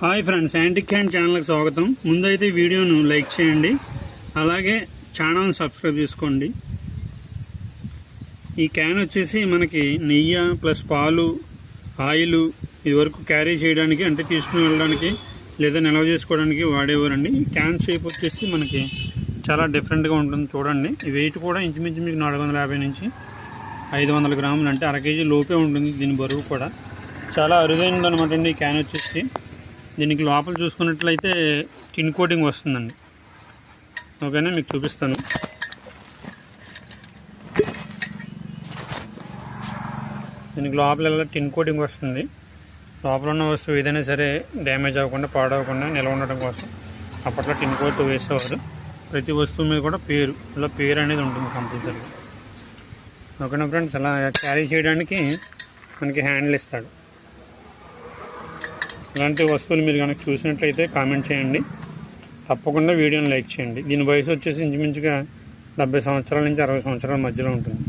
Hi friends antique hand ఛానల్కి స్వాగతం. ముందైతే వీడియోను లైక్ చేయండి. అలాగే ఛానల్ని సబ్స్క్రైబ్ చేసుకోండి. ఈ క్యాన్ వచ్చేసి మనకి నెయ్యి ప్లస్ పాలు ఆయిల్ ఇదివరకు క్యారీ చేయడానికి అంటే తీసుకుని వెళ్ళడానికి లేదా నిల్వ చేసుకోవడానికి వాడేవారండి. ఈ క్యాన్ షేప్ వచ్చేసి మనకి చాలా డిఫరెంట్గా ఉంటుంది చూడండి. వెయిట్ కూడా ఇంచుమించు మీకు నాలుగు వందల యాభై నుంచి ఐదు వందల గ్రాములు అంటే అర కేజీ లోపే ఉంటుంది దీని బరువు కూడా. చాలా అరుదైనది అనమాట అండి ఈ క్యాన్ వచ్చేసి. దీనికి లోపల చూసుకున్నట్లయితే టిన్ కోటింగ్ వస్తుందండి. ఓకేనా? మీకు చూపిస్తాను. దీనికి లోపల ఇలా టిన్ కోటింగ్ వస్తుంది? లోపల ఉన్న వస్తువు ఏదైనా సరే డ్యామేజ్ అవ్వకుండా పాడవకుండా నిల్వ ఉండటం కోసం అప్పట్లో టిన్ కోట్ వేసేవారు. ప్రతి వస్తువు మీద కూడా పేరు ఇలా పేరు అనేది ఉంటుంది కంపల్సరీగా. ఓకేనా ఫ్రెండ్స్? అలా క్యారీ చేయడానికి మనకి హ్యాండిల్ ఇస్తాడు. ఇలాంటి వస్తువులు మీరు కనుక చూసినట్లయితే కామెంట్ చేయండి. తప్పకుండా వీడియోని లైక్ చేయండి. దీని వయసు వచ్చేసి ఇంచుమించుగా డెబ్బై సంవత్సరాల నుంచి అరవై సంవత్సరాల మధ్యలో ఉంటుంది.